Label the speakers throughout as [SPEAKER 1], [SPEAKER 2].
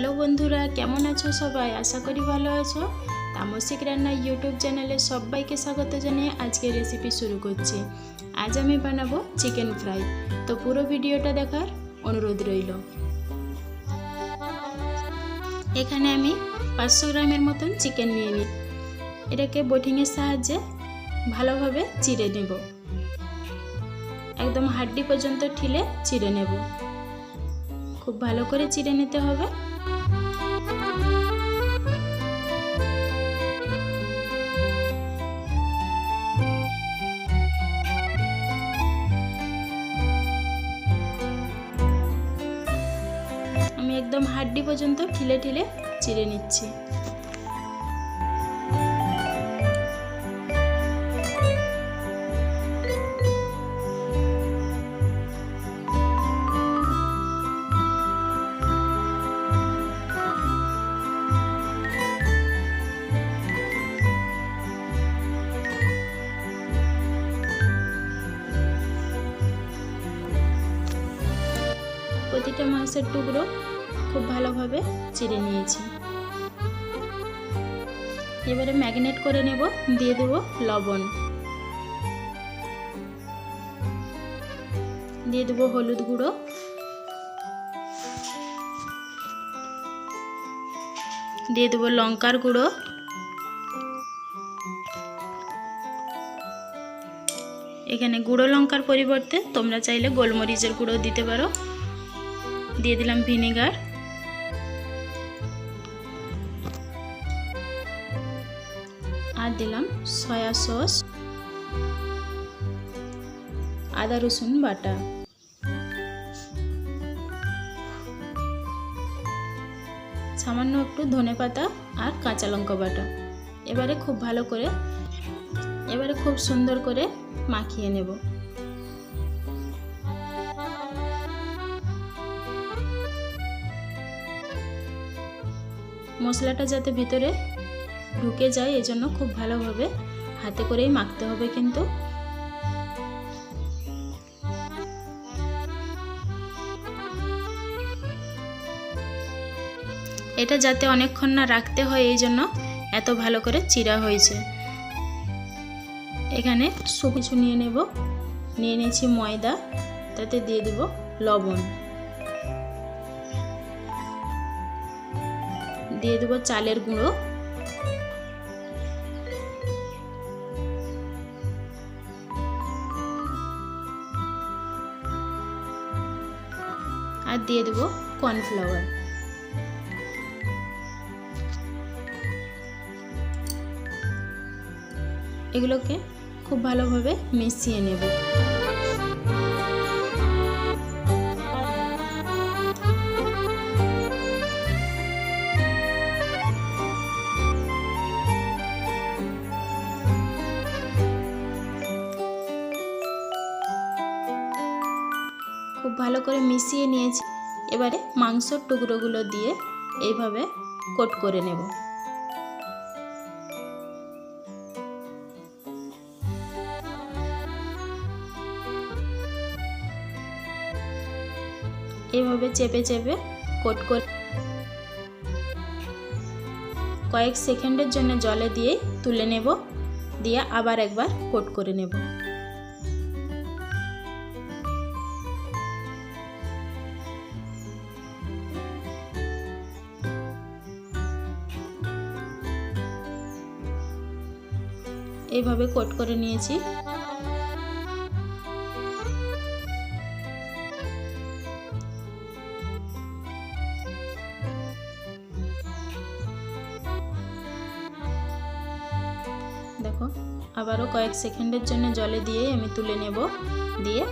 [SPEAKER 1] Hello বন্ধুরা, কেমন আছো সবাই? আশা করি ভালো আছো। তামসিক রান্না ইউটিউব চ্যানেলে সবাইকে স্বাগত জানিয়ে আজকে রেসিপি শুরু করছি। আজ আমি বানাবো চিকেন ফ্রাই তো পুরো ভিডিওটা দেখার অনুরোধ রইল। এখানে আমি পাঁচশো গ্রামের মতন চিকেন নিয়ে নিই। এটাকে বোটিংয়ের সাহায্যে ভালোভাবে চিড়ে নেব। একদম হাড্ডি পর্যন্ত ঠিলে চিড়ে নেব। খুব ভালো করে চিড়ে নিতে হবে। হাড্ডি পর্যন্ত ঠিলে ঠিলে চিড়ে নিচ্ছি। প্রতিটা মাংসের টুকরো খুব ভালোভাবে চিড়ে নিয়েছি। এবারে ম্যাগনেট করে নেব, দিয়ে দেব লবণ। দিয়ে দেবো হলুদ গুঁড়ো। দিয়ে দেবো লঙ্কার গুঁড়ো। এখানে গুঁড়ো লঙ্কার পরিবর্তে তোমরা চাইলে গোলমরিচের গুঁড়ো দিতে পারো। দিয়ে দিলাম ভিনেগার। দিলাম সয়া সস, আদা রসুন বাটা। সামান্য একটু ধনে পাতা আর কাঁচা লঙ্কা বাটা। এবারে খুব ভালো করে, এবারে খুব সুন্দর করে মাখিয়ে নেব। মশলাটা যাতে ভিতরে ঢুকে যায়, এজন্য খুব ভালোভাবে হাতে করেই মাখতে হবে কিন্তু। এটা যাতে অনেকক্ষণ না রাখতে হয় এই জন্য এত ভালো করে চিরা হয়েছে। এখানে সব কিছু নিয়ে নেব। নিয়ে নিয়েছি ময়দা, তাতে দিয়ে দেব লবণ। দিয়ে দেবো চালের গুঁড়ো। দিয়ে দেবো কর্নফ্লাওয়ার এগুলোকে খুব ভালোভাবে মিশিয়ে নেব। খুব ভালো করে মিশিয়ে নিয়েছি। এবারে মাংসর টুকরোগুলো দিয়ে এইভাবে কোট করে নেব। এইভাবে চেপে চেপে কোট করে কয়েক সেকেন্ডের জন্য জলে দিয়ে তুলে নেব, দিয়ে আবার একবার কোট করে নেব। এইভাবে কোট করে নিয়েছি। দেখো, আবারও কয়েক সেকেন্ডের জন্য জলে দিয়ে আমি তুলে নেব। দিয়ে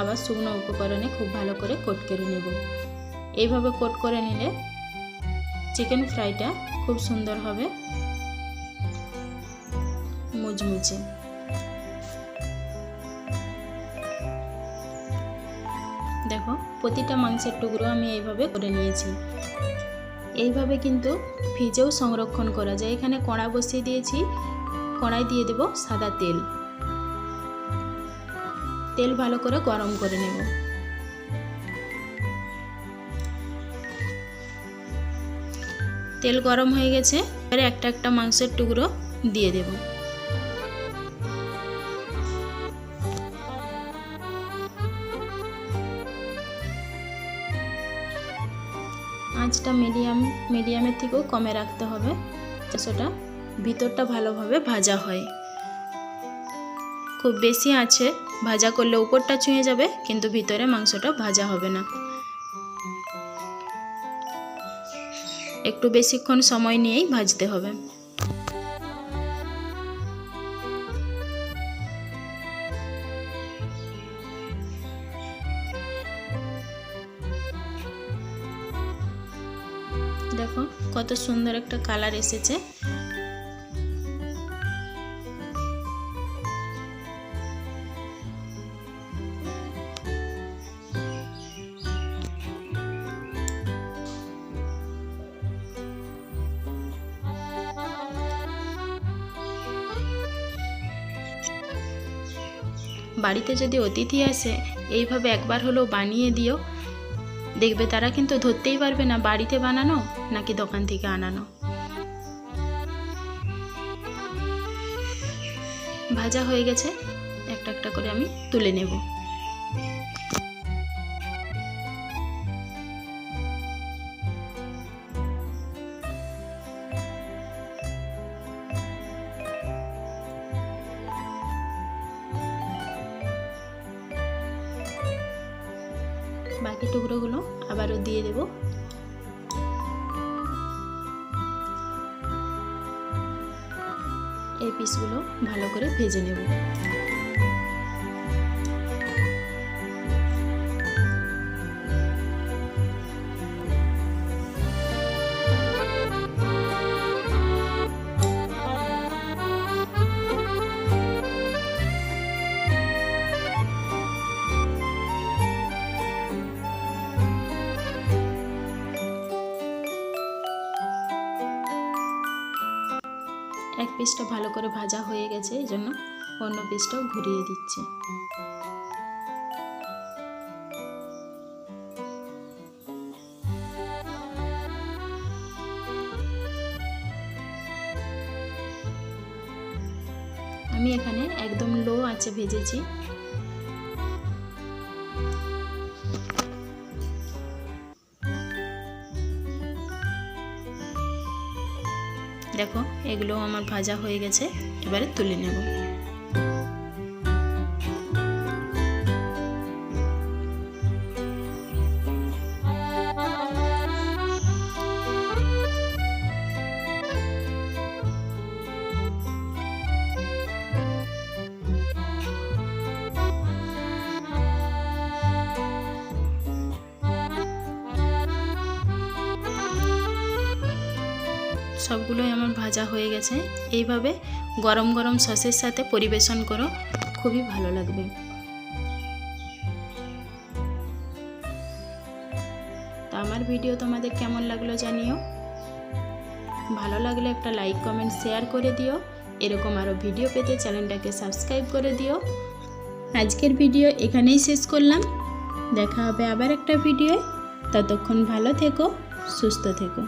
[SPEAKER 1] আবার শুকনো উপকরণে খুব ভালো করে কোট করে নেব। এইভাবে কোট করে নিলে চিকেন ফ্রাইটা খুব সুন্দর হবে। মুচমুচে দেখো, প্রতিটা মাংসের টুকরো আমি এইভাবে করে নিয়েছি। এইভাবে কিন্তু ভিজেও সংরক্ষণ করা যায়। এখানে কড়া বসিয়ে দিয়েছি। কড়াই দিয়ে দেব সাদা তেল। তেল ভালো করে গরম করে নেব। তেল গরম হয়ে গেছে। এবারে একটা একটা মাংসের টুকরো দিয়ে দেব। আঁচটা মিডিয়াম, মিডিয়ামের থেকেও কমে রাখতে হবে। সেটা ভিতরটা ভালোভাবে ভাজা হয়। খুব বেশি আছে, ভাজা করলে উপরটা ছুঁয়ে যাবে, কিন্তু ভিতরে মাংসটা ভাজা হবে না। একটু বেশিক্ষণ সময় নিয়েই ভাজতে হবে। কত সুন্দর একটা কালার এসেছে। বাড়িতে যদি অতিথি আসে, এইভাবে একবার হলেও বানিয়ে দিও। দেখবে তারা কিন্তু ধরতেই পারবে না, বাড়িতে বানানো। নাকি দোকান থেকে আনানো? ভাজা হয়ে গেছে, একটা একটা করে আমি তুলে নেব। বাকি টুকরোগুলো আবারও দিয়ে দেব। পিসগুলো ভালো করে ভেজে নেব। পিসটা ভালো করে ভাজা হয়ে গেছে, এই জন্য অন্য পিসটাও ঘুরিয়ে দিচ্ছি। আমি এখানে একদম লো আছে ভেজেছি। দেখো এগুলো আমার ভাজা হয়ে গেছে এবারে তুলে নেব। সবগুলোই আমার ভাজা হয়ে গেছে। এইভাবে গরম গরম সসের সাথে পরিবেশন করো, খুবই ভালো লাগবে। তো আমার ভিডিও তোমাদের কেমন লাগল জানিও। ভালো লাগলে একটা লাইক, কমেন্ট, শেয়ার করে দিও। এরকম আরও ভিডিও পেতে চ্যানেলটাকে সাবস্ক্রাইব করে দিও। আজকের ভিডিও এখানেই শেষ করলাম। দেখা হবে আবার একটা ভিডিও ততক্ষণ ভালো থেকো, সুস্থ থেকো।